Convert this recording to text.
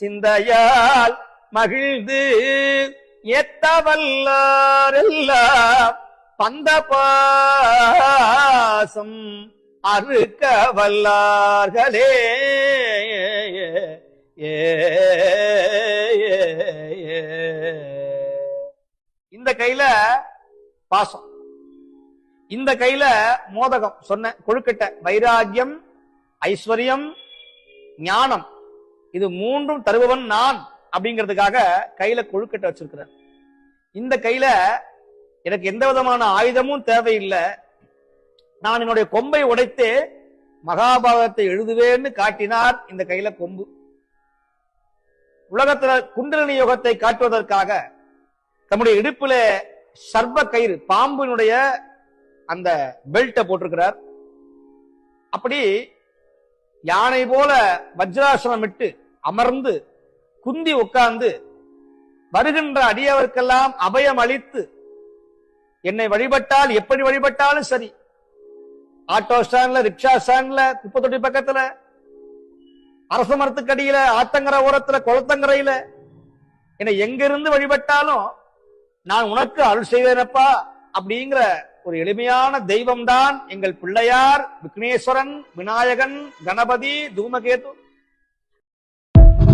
சிந்தையால் மகிழ்ந்து எத்தவல்லாரெல்லாம் பந்த பாசம் அறுக்க வல்லார்களே இந்த கையில பாசம். இந்த கையில மோதகம். சொன்ன கொழுக்கட்டை வைராகியம் ஐஸ்வர்யம் ஞானம். இது மூன்றும் தருபவன் நான் அப்படிங்கிறதுக்காக கையில கொழுக்கட்டை வச்சிருக்கிறேன் இந்த கையில எனக்கு எந்த விதமான ஆயுதமும் தேவையில்லை. நான் என்னுடைய கொம்பை உடைத்து மகாபாரதத்தை எழுதுவேன்னு காட்டினார் இந்த கையில கொம்பு. உலகத்துல குண்டலினி யோகத்தை காட்டுவதற்காக தம்முடைய இடுப்புல சர்வ கயிறு பாம்பினுடைய அந்த பெல்ட்டை போட்டிருக்கிறார். அப்படி யானை போல வஜ்ராசனம் விட்டு அமர்ந்து குந்தி உட்கார்ந்து வருகின்ற அடியவர்க்கெல்லாம் அபயம் அளித்து என்னை வழிபட்டால் எப்படி வழிபட்டாலும் சரி. ஆட்டோ ஸ்டாண்ட்ல ரிக்ஷா ஸ்டாண்ட்ல குப்பை தொட்டி பக்கத்துல அரச மரத்துக்கடியில ஆத்தங்கரை ஓரத்துல குளத்தங்கரையில என்னை எங்கிருந்து வழிபட்டாலும் நான் உனக்கு அருள் செய்வேனப்பா அப்படிங்கிற ஒரு எளிமையான தெய்வம் தான் எங்கள் பிள்ளையார் விக்னேஸ்வரன் விநாயகன் கணபதி தூமகேது.